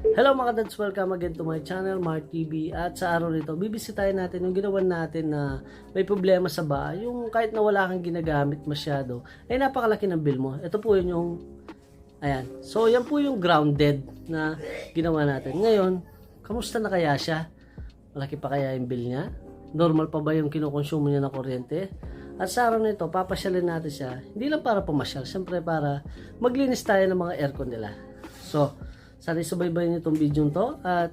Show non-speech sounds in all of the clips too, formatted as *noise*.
Hello mga dads, welcome again to my channel, Mark TV. At sa araw nito, bibisitahin natin yung ginawa natin na may problema sa bahay. Yung kahit na wala kang ginagamit masyado, ay napakalaki ng bill mo. Ito po yun yung, ayan. So yan po yung grounded na ginawa natin. Ngayon, kamusta na kaya siya? Malaki pa kaya yung bill niya? Normal pa ba yung kinukonsumo niya na kuryente? At sa araw nito, papasyalin natin siya. Hindi lang para pumasyal, siyempre para maglinis tayo ng mga aircon nila. So, sana isubaybayan niyo itong video to at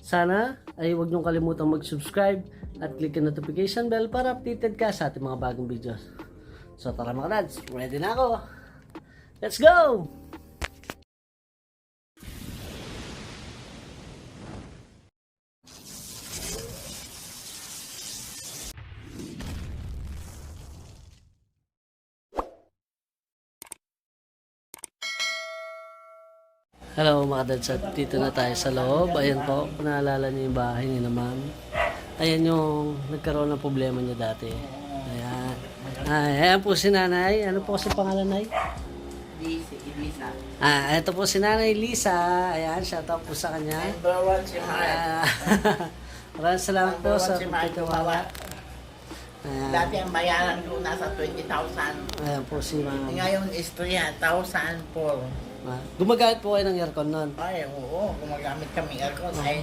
sana ay huwag niyong kalimutan mag-subscribe at click ang notification bell para updated ka sa ating mga bagong videos. So tara mga dads, ready na ako! Let's go! Hello mga dads at dito na tayo sa loob. Ayan po, kung naalala niyo yung bahay ni na ma'am. Ayan yung nagkaroon ng problema niya dati. Ayan. Ay, ayan po si nanay. Ano po kasi pangalan nay? Lisa. Ah, ito po si nanay Lisa. Ayan, shout out po sa kanya. One si Mark. Ah, *laughs* Maraming salamat po sa si. Ayan. Dati ang bayaran ko nasa 20,000. Ayan po si ma'am. Ngayon is 3,000 Ah, Gumagamit po kayo ng aircon nun. Ay, oo, gumagamit kami aircon. Ay,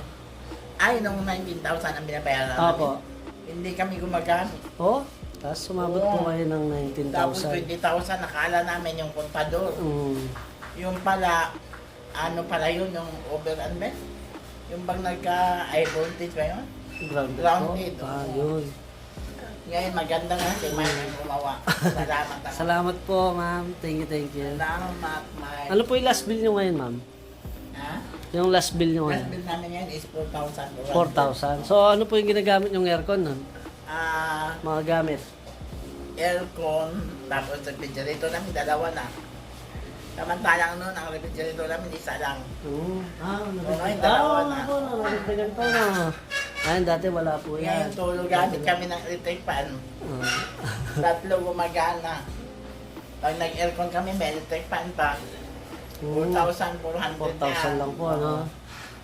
ay, nung 19,000 ang binabayaran Opo. namin. Hindi kami gumagamit. Oh, tapos sumabot po Oo. kayo ng Tapos 19,000. 20,000 nakala namin yung kontador. Mm. Yung pala, ano pala yun, yung over and. Yung bang nagka-high voltage ba yun? Grounded, Grounded, po. Ah, oo. yun. Ngayon maganda nga si Mike ang gumawa. Salamat ako. Salamat po, ma'am. Thank you, thank you. Salamat, Mike. Ano po yung last bill nyo ngayon, ma'am? Ha? Yung last bill nyo Last ngayon? bill namin ngayon is 4,000. 4,000. So, ano po yung ginagamit yung aircon nun? Ah, Mga gamit? aircon, tapos refrigerator namin, dalawa na. Samantalang noon, ang refrigerator namin, isa lang. Oo. Ah, Oo, yung dalawa na. Oo, nabigyan to na. Ayun, dati wala po yan. Ngayon, tulog gamit kami ng electric fan. Ah. Tatlo gumagana. Pag nag-aircon kami, may electric fan pa. Oo. 4,400 4,000 lang po, ano?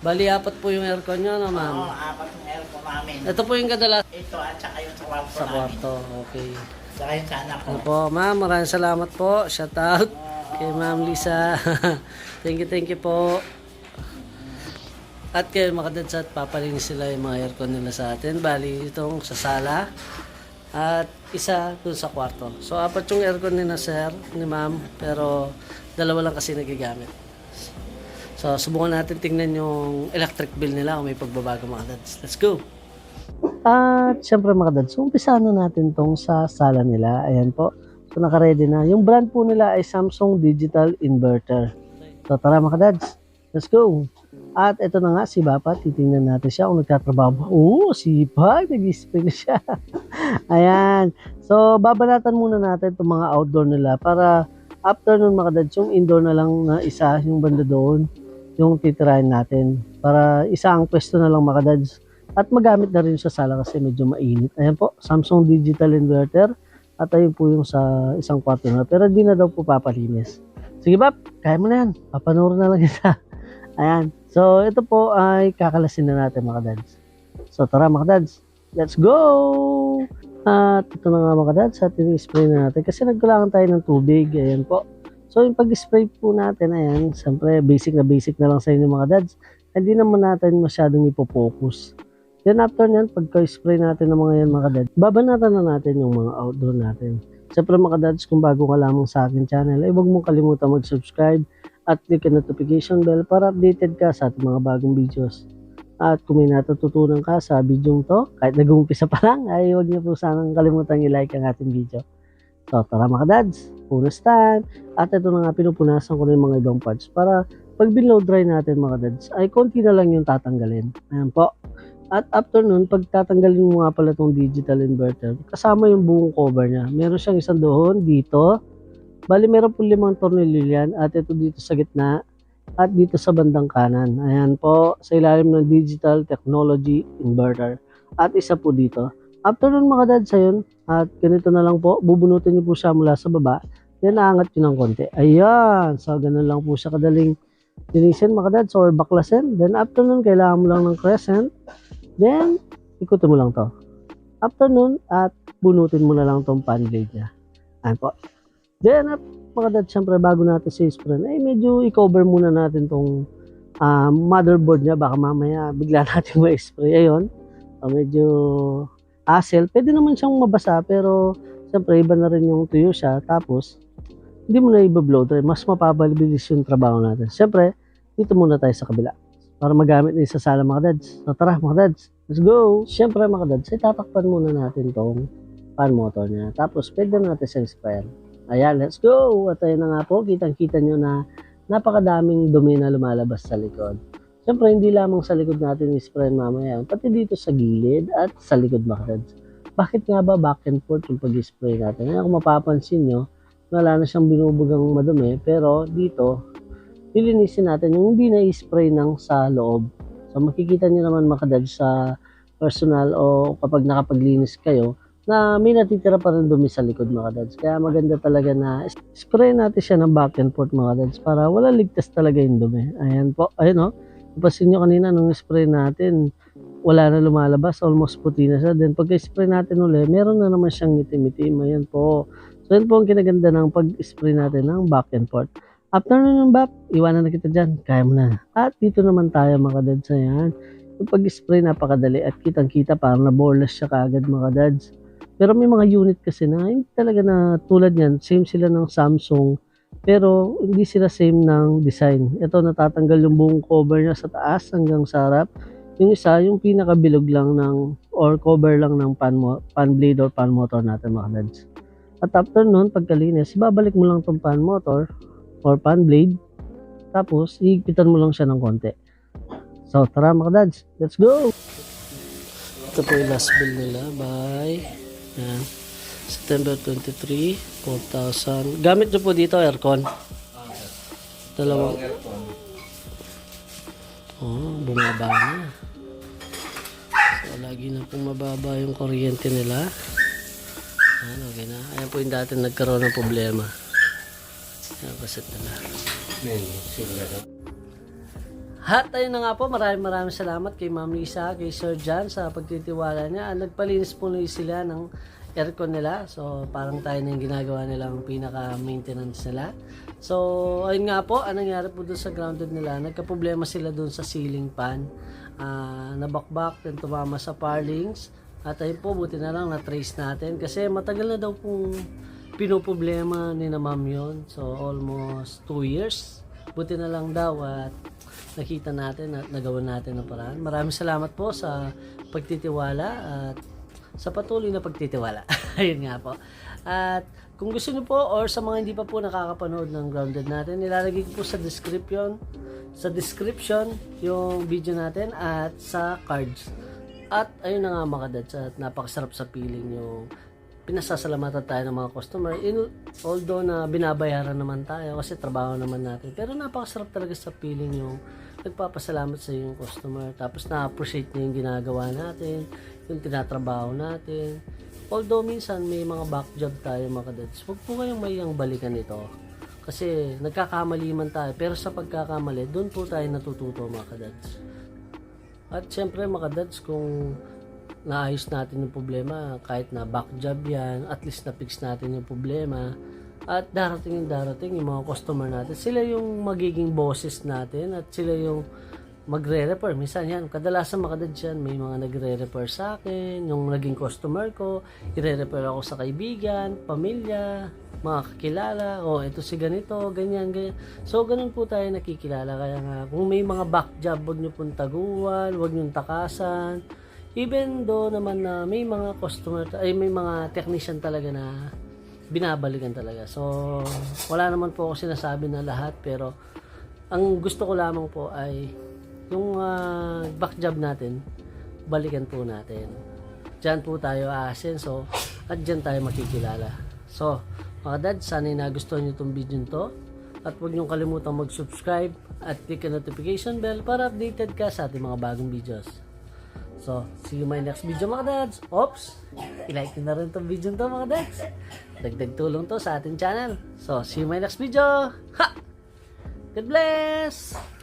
Bali, apat po yung aircon nyo, no, Oo, ma'am? apat ng aircon namin. Ito po yung kadalas Ito at saka yung sa kwarto sa namin. kwarto. Okay. Saka yung sa anak ko. Ano po, ma'am, maraming salamat po. Shout out kay Ma'am Lisa. *laughs* thank you, thank you po. At kayo mga dads at papalinis sila yung mga aircon nila sa atin. Bali, itong sa sala at isa dun sa kwarto. So, apat yung aircon ni na sir, ni ma'am, pero dalawa lang kasi nagigamit. So, subukan natin tingnan yung electric bill nila kung may pagbabago mga dads. Let's go! At syempre mga dads, umpisa na natin tong sa sala nila. Ayan po. So naka-ready na. Yung brand po nila ay Samsung Digital Inverter. So tara mga dads, let's go. At ito na nga si Bapa, titingnan natin siya kung nagtatrabaho ba. Oo, sipag, nag-spray na siya. *laughs* Ayan. So babanatan muna natin itong mga outdoor nila para after nun mga dads, yung indoor na lang na isa, yung banda doon, yung titirahin natin. Para isa ang pwesto na lang mga dads. At magamit na rin sa sala kasi medyo mainit. Ayan po, Samsung Digital Inverter. At ayun po yung sa isang kwarto na. Pero di na daw po papalinis. Sige Bap, kaya mo na yan. Papanoorin na lang isa. *laughs* Ayan. So, ito po ay kakalasin na natin mga dads. So, tara mga dads. Let's go! At ito na nga mga dads. At spray na natin. Kasi nagkulangan tayo ng tubig. Ayan po. So, yung pag-spray po natin, ayan, siyempre, basic na basic na lang sa inyo mga dads. Hindi naman natin masyadong ipopokus. Then after nyan, pagka-spray natin ng mga yan mga dads, babanatan na natin yung mga outdoor natin. Siyempre mga dads, kung bago ka lamang sa akin channel, ay huwag mong kalimutan mag-subscribe at click ang notification bell para updated ka sa ating mga bagong videos. At kung may natututunan ka sa video to, kahit nag-uumpisa pa lang, ay huwag niyo po sanang kalimutan i-like ang ating video. So tara mga dads, punasan. At ito na nga, pinupunasan ko na yung mga ibang parts para pag binlow dry natin mga dads, ay konti na lang yung tatanggalin. Ayan po. At after nun, pag tatanggalin mo nga pala itong digital inverter, kasama yung buong cover niya. Meron siyang isang doon dito. Bali, meron po limang tornilyo yan. At ito dito sa gitna. At dito sa bandang kanan. Ayan po, sa ilalim ng digital technology inverter. At isa po dito. After nun mga dads, ayun. At ganito na lang po, bubunutin niyo po siya mula sa baba. Then, aangat nyo ng konti. Ayan. So, ganun lang po siya kadaling linisin mga kadads or baklasin. Then after nun, kailangan mo lang ng crescent. Then, ikutin mo lang to. After nun, at bunutin mo na lang tong pan blade niya. Ayan po. Then, mga kadads, syempre bago natin si spray, ay medyo i-cover muna natin tong ah, motherboard niya. Baka mamaya bigla *laughs* natin ma-spray. Ayun. So, medyo hassle. Pwede naman siyang mabasa pero syempre iba na rin yung tuyo siya. Tapos, hindi mo na i-blow dry. Mas mapapabilis yung trabaho natin. Syempre, dito muna tayo sa kabila para magamit na sa sala mga dads. So tara mga dads, let's go! Siyempre mga dads, ay tatakpan muna natin tong fan motor niya. Tapos pwede na natin siyang spare. Ayan, let's go! At ayun na nga po, kitang-kita nyo na napakadaming dumi na lumalabas sa likod. Siyempre, hindi lamang sa likod natin i-spray mamaya, pati dito sa gilid at sa likod mga. Bakit nga ba back and forth yung pag-spray natin? Ngayon kung mapapansin nyo, wala na siyang binubugang madumi, pero dito, lilinisin natin yung hindi na-spray ng sa loob. So makikita nyo naman mga sa personal o kapag nakapaglinis kayo na may natitira pa rin dumi sa likod mga kadads. Kaya maganda talaga na spray natin siya ng back and forth mga kadads para wala ligtas talaga yung dumi. Ayan po, ayun o. Napasin nyo kanina nung spray natin, wala na lumalabas, almost puti na siya. Then pagka-spray natin uli, meron na naman siyang itim-itim. Ayan po. So yun po ang kinaganda ng pag-spray natin ng back and forth. After nun ng back, iwanan na kita dyan. Kaya mo na. At dito naman tayo mga dads. Ayan. Yung pag-spray napakadali at kitang-kita parang na-boreless siya kaagad mga dads. Pero may mga unit kasi na hindi talaga na tulad yan. Same sila ng Samsung. Pero hindi sila same ng design. Ito natatanggal yung buong cover niya sa taas hanggang sa harap. Yung isa, yung pinakabilog lang ng or cover lang ng pan, pan blade or pan motor natin mga dads. At after nun, pagkalinis, babalik mo lang tong pan motor or pan blade. Tapos, higpitan mo lang siya ng konti. So, tara mga dads, let's go! Ito po yung last bill nila by yan, September 23, 4,000. Gamit nyo po dito aircon. Dalawang. Oh, bumaba na. So, lagi na pong mababa yung kuryente nila. Ayan, okay na. Ayan po yung dati nagkaroon ng problema. Ayan, kaset nila. At ayun na nga po, maraming maraming salamat kay Ma'am Lisa, kay Sir John sa pagtitiwala niya. Nagpalinis po sila ng aircon nila. So, parang tayo na yung ginagawa nilang pinaka-maintenance nila. So, ayun nga po, anong nangyari po doon sa grounded nila, nagka-problema sila doon sa ceiling fan. Ah, nabakbak, then tumama sa parlings. At ayun po, buti na lang na-trace natin. Kasi matagal na daw pong pinoproblema ni na ma'am yun. So, almost 2 years. Buti na lang daw at nakita natin at nagawa natin ng paraan. Maraming salamat po sa pagtitiwala at sa patuloy na pagtitiwala. *laughs* Ayun nga po. At kung gusto niyo po or sa mga hindi pa po nakakapanood ng grounded natin, nilalagay ko po sa description sa description yung video natin at sa cards. At ayun na nga mga kadads at napakasarap sa feeling yung pinasasalamatan tayo ng mga customer. In, although na binabayaran naman tayo kasi trabaho naman natin. Pero napakasarap talaga sa feeling yung nagpapasalamat sa yung customer. Tapos na-appreciate niya yung ginagawa natin, yung tinatrabaho natin. Although minsan may mga back job tayo mga kadads, huwag po kayong mayang balikan ito. Kasi nagkakamali man tayo. Pero sa pagkakamali, doon po tayo natututo mga kadads. At syempre mga kadads, kung naayos natin yung problema, kahit na back job yan, at least na-fix natin yung problema, at darating yung darating, yung mga customer natin, sila yung magiging bosses natin, at sila yung magre-refer. Minsan yan, kadalasan makadad yan, may mga nagre-refer sa akin, yung naging customer ko, ire-refer ako sa kaibigan, pamilya, mga kakilala, oh, ito si ganito, ganyan, ganyan. So, ganun po tayo nakikilala. Kaya nga, kung may mga back job, huwag nyo pong taguan, huwag nyo takasan. Even though naman na may mga customer, ay may mga technician talaga na binabalikan talaga. So, wala naman po ako sinasabi na lahat, pero ang gusto ko lamang po ay yung ah, back job natin, balikan po natin. Diyan po tayo aasenso at diyan tayo makikilala. So, mga dad, sana nagustuhan nyo itong video to. At huwag nyo kalimutang mag-subscribe at click ang notification bell para updated ka sa ating mga bagong videos. So, see you my next video mga dads. Oops! I-like na rin itong video to mga dads. Dagdag tulong to sa ating channel. So, see you my next video. Ha! God bless!